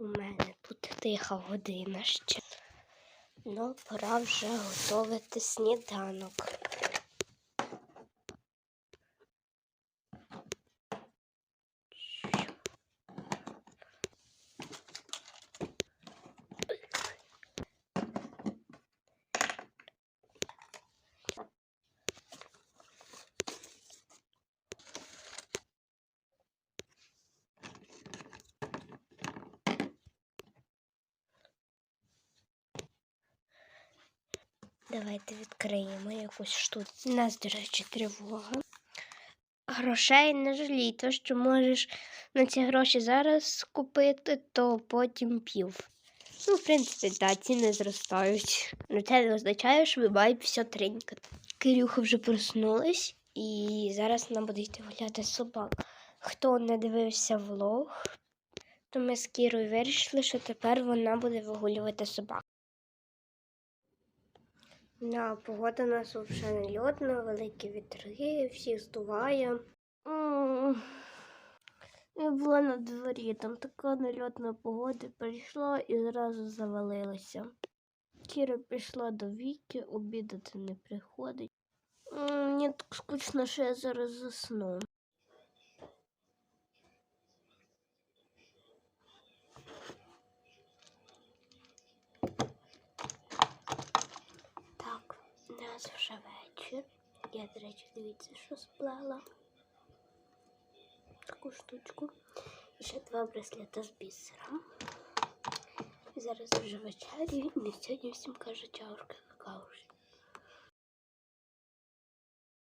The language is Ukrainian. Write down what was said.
У мене тут тиха година ще. Ну, пора вже готувати сніданок. Давайте відкриємо якусь штуку. У нас, до речі, тривога. Грошей не жалій, то що можеш на ці гроші зараз купити, то потім пів. Ну, в принципі, так, ціни зростають. Ну, це не означає, що ви маєте все тринькати. Кирюха вже проснулась, і зараз нам буде йти гуляти собак. Хто не дивився влог, то ми з Кірою вирішили, що тепер вона буде вигулювати собак. Да, погода у нас взагалі нельотна, великі вітри, всі здуває. Я була на дворі, там така нельотна погода прийшла і зразу завалилася. Кіра пішла до Віки, обідати не приходить. Мені так скучно, що я зараз засну. Так, у нас вже вечір. Я, до речі, дивіться, що сплела. Таку штучку. І ще два браслета з бісера. Зараз вже вечері, і сьогодні всім кажуть чаурка какаушки.